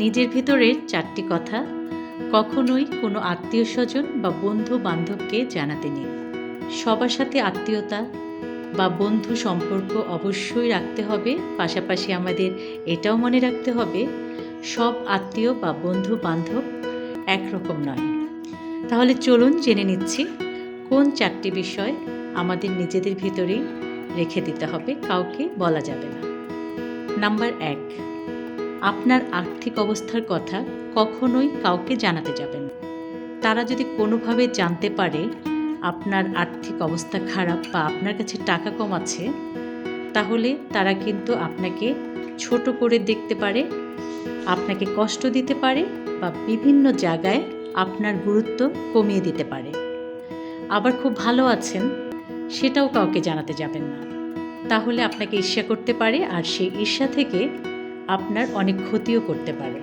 নিজের ভিতরের চারটি কথা কখনোই কোনো আত্মীয় স্বজন বা বন্ধু বান্ধবকে জানাতে নেই। সবার সাথে আত্মীয়তা বা বন্ধু সম্পর্ক অবশ্যই রাখতে হবে। পাশাপাশি আমাদের এটাও মনে রাখতে হবে, সব আত্মীয় বা বন্ধু বান্ধব একরকম নয়। তাহলে চলুন জেনে নিচ্ছি, কোন চারটি বিষয় আমাদের নিজেদের ভিতরেই রেখে দিতে হবে, কাউকে বলা যাবে না। নাম্বার এক আপনার আর্থিক অবস্থার কথা কখনোই কাউকে জানাতে যাবেন তারা যদি কোনোভাবে জানতে পারে আপনার আর্থিক অবস্থা খারাপ বা আপনার কাছে টাকা কম আছে, তাহলে তারা কিন্তু আপনাকে ছোট করে দেখতে পারে, আপনাকে কষ্ট দিতে পারে বা বিভিন্ন জায়গায় আপনার গুরুত্ব কমিয়ে দিতে পারে। আবার খুব ভালো আছেন, সেটাও কাউকে জানাতে যাবেন না। তাহলে আপনাকে ঈর্ষা করতে পারে আর সেই ঈর্ষা থেকে আপনার অনেক ক্ষতিও করতে পারে।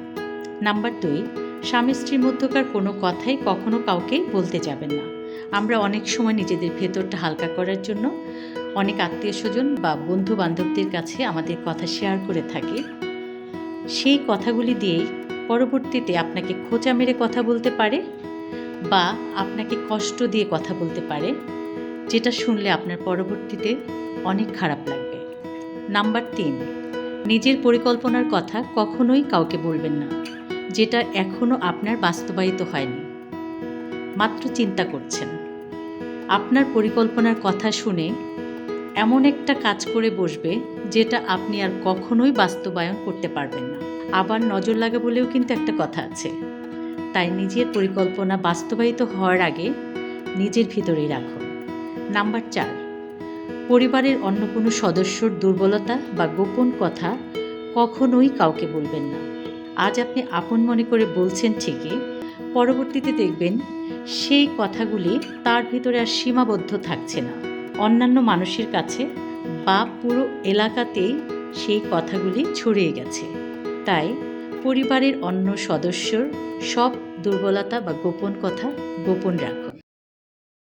নাম্বার দুই, স্বামী স্ত্রীর মধ্যকার কোনো কথাই কখনো কাউকে বলতে যাবেন না। আমরা অনেক সময় নিজেদের ভেতরটা হালকা করার জন্য অনেক আত্মীয় স্বজন বা বন্ধু বান্ধবদের কাছে আমাদের কথা শেয়ার করে থাকি। সেই কথাগুলি দিয়েই পরবর্তীতে আপনাকে খোঁচা মেরে কথা বলতে পারে বা আপনাকে কষ্ট দিয়ে কথা বলতে পারে, যেটা শুনলে আপনার পরবর্তীতে অনেক খারাপ লাগবে। নাম্বার তিন নিজের পরিকল্পনার কথা কখনোই কাউকে বলবেন না, যেটা এখনও আপনার বাস্তবায়িত হয়নি। মাত্র চিন্তা করছেন। আপনার পরিকল্পনার কথা শুনে এমন একটা কাজ করে বসবে যেটা আপনি আর কখনোই বাস্তবায়ন করতে পারবেন না। আবার নজর লাগে বলেও কিন্তু একটা কথা আছে। তাই নিজের পরিকল্পনা বাস্তবায়িত হওয়ার আগে নিজের ভিতরেই রাখুন। নাম্বার চার পরিবারের অন্য কোনো সদস্যর দুর্বলতা বা গোপন কথা কখনোই কাউকে বলবেন না। আজ আপনি আপন মনে করে বলছেন ঠিকই, পরবর্তীতে দেখবেন সেই কথাগুলি তার ভিতরে আর সীমাবদ্ধ থাকছে না। অন্যান্য মানুষের কাছে বা পুরো এলাকাতেই সেই কথাগুলি ছড়িয়ে গেছে। তাই পরিবারের অন্য সদস্যর সব দুর্বলতা বা গোপন কথা গোপন রাখুন।